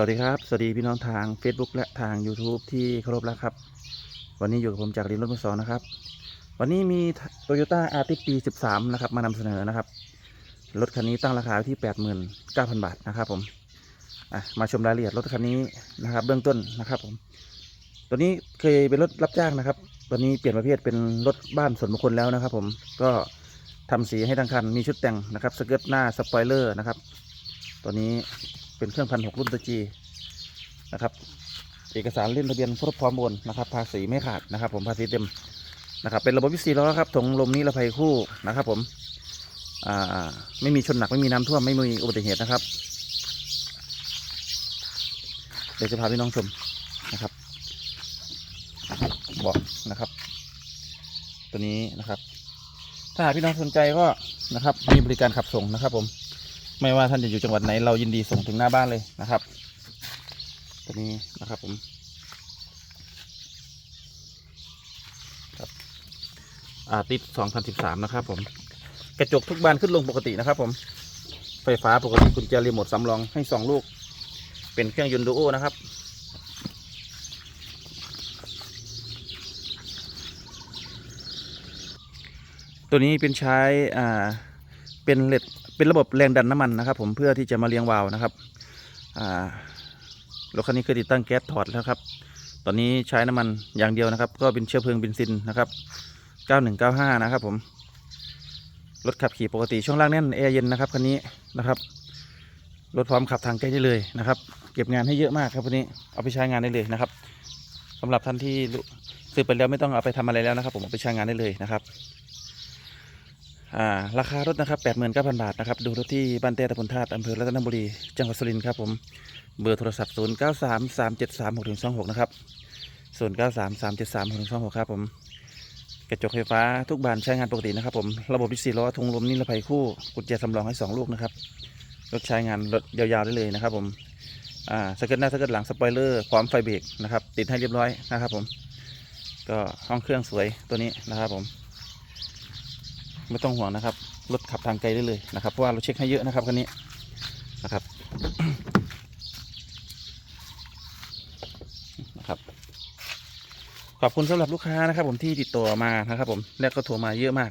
วัสดีครับ สวัสดีพี่น้องทาง Facebook และทาง YouTube ที่เคารพรักครับ วันนี้อยู่กับผมจากรีนรถมือสองนะครับ วันนี้มี Toyota a r t i ปี13 นะครับ มานำเสนอนะครับ รถคันนี้ตั้งราคาที่ 89,000 บาทนะครับผมอะมาชมรายละเอียดรถคันนี้นะครับ เบื้องต้นนะครับผม ตัวนี้เคยเป็นรถรับจ้างนะครับ ตอนนี้เปลี่ยนประเภทเป็นรถบ้านส่วนบุคคลแล้วนะครับ ผมก็ทำสีให้ทั้งคันมีชุดแต่งนะครับสเกิร์ตหน้าสปอยเลอร์นะครับ ตัวนี้ เป็นเครื่องพันหกรุ่นตัวจีนะครับ เอกสารเล่นทะเบียนครบพร้อมโอนนะครับ ภาษีไม่ขาดนะครับ ผมภาษีเต็มนะครับเป็นระบบวิสีล้อครับถงลมนิรภัยคู่นะครับ ผมอ่าไม่มีชนหนักไม่มีน้ำท่วมไม่มีอุบัติเหตุนะครับเดี๋ยวจะพาพี่น้องชมนะครับบอกนะครับ ตัวนี้นะครับ ถ้าพี่น้องสนใจก็นะครับมีบริการขับส่งนะครับผม ไม่ว่าท่านจะอยู่จังหวัดไหนเรายินดีส่งถึงหน้าบ้านเลยนะครับตัวนี้นะครับผมครับอาติด2013นสิบสามนะครับผมกระจกทุกบานขึ้นลงปกตินะครับ ผมไฟฟ้าปกติกุญแจรีโมทสำรองให้สองลูก เป็นเครื่องยนต์ดูโอนะครับตัวนี้เป็นใช้ อ่า เป็นเหลด เป็นระบบแรงดันน้ำมันนะครับ ผมเพื่อที่จะมาเลี้ยงวาล์วนะครับรถคันนี้เคยติดตั้งแก๊สถอดแล้วครับ ตอนนี้ใช้น้ำมันอย่างเดียวนะครับ ก็เป็นเชื้อเพลิงเบนซินนะครับ 9195 นะครับผมรถขับขี่ปกติช่วงล่างแน่นแอร์เย็นนะครับคันนี้นะครับรถพร้อมขับทางใกล้ได้เลยนะครับ เก็บงานให้เยอะมากครับคันนี้เอาไปใช้งานได้เลยนะครับสำหรับท่านที่ซื้อไปแล้วไม่ต้องเอาไปทำอะไรแล้วนะครับ ผมเอาไปใช้งานได้เลยนะครับ อ่าราคารถนะครับ89,000บาทนะครับดูรถที่บ้านเต้ตะพนธาตุอำเภอรัตนบุรีจังหวัดสุรินทร์ครับผมเบอร์โทรศัพท์0 9 3 3 7 3 6 2 6นะครับ0 9 3 3 7 3 6 2 6ครับผมกระจกไฟฟ้าทุกบานใช้งานปกตินะครับผมระบบดิสซีล้อทุงลมนิรภัยคู่กุญแจสำรองให้2ลูกนะครับรถใช้งานรถยาวๆได้เลยนะครับผมอ่าสเกิร์ตหน้าสเกิร์ตหลังสปอยเลอร์พร้อมไฟเบรกนะครับติดให้เรียบร้อยนะครับผมก็ห้องเครื่องสวยตัวนี้นะครับผม ไม่ต้องห่วงนะครับรถขับทางไกลได้เลยนะครับเพราะว่าเราเช็คให้เยอะนะครับคันนี้นะครับนะครับ ขอบคุณสำหรับลูกค้านะครับ ผมที่ติดต่อมานะครับ ผมและก็โทรมาเยอะมาก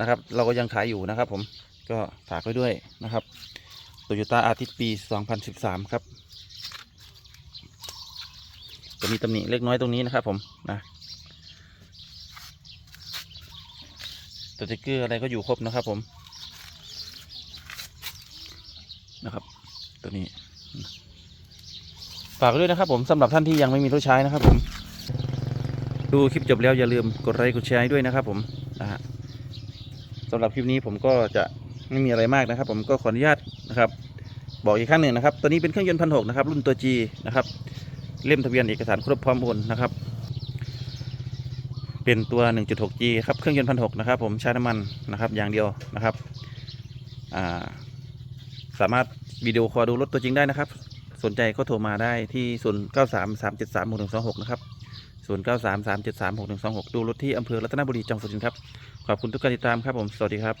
นะครับ เราก็ยังขายอยู่นะครับ ผมก็ฝากไว้ด้วยนะครับ Toyota a r t i ปี 2013 ครับ จะมีตำหนิเล็กน้อยตรงนี้นะครับผมนะ สติกเกอร์อะไรก็อยู่ครบนะครับผม นะครับ ตัวนี้ ฝากด้วยนะครับผมสำหรับท่านที่ยังไม่มีรถใช้นะครับผม ดูคลิปจบแล้วอย่าลืมกดไลค์กดแชร์ด้วยนะครับผมนะฮะสำหรับคลิปนี้ผมก็จะไม่มีอะไรมากนะครับ ผมก็ขออนุญาตนะครับ บอกอีกครั้งหนึ่งนะครับ ตัวนี้เป็นเครื่องยนต์พันหกนะครับ รุ่นตัว G นะครับ เล่มทะเบียนเอกสารครบพร้อมโอนนะครับ เป็นตัว 1.6G ครับเครื่องยนต์พันหนะครับผมใช้น้ำมันนะครับอย่างเดียวนะครับาสามารถวิดีโอคอลดูรถตัวจริงได้นะครับ สนใจก็โทรมาได้ที่0 9 3 3 7 3 6 1 2 6นะครับ0 9 3 3 7 3 6 1 2 6ดูรถที่อำเภอรัตนบุรีจังหวัดสุรินทร์ครับ ขอบคุณทุกการติดตามครับผม สวัสดีครับ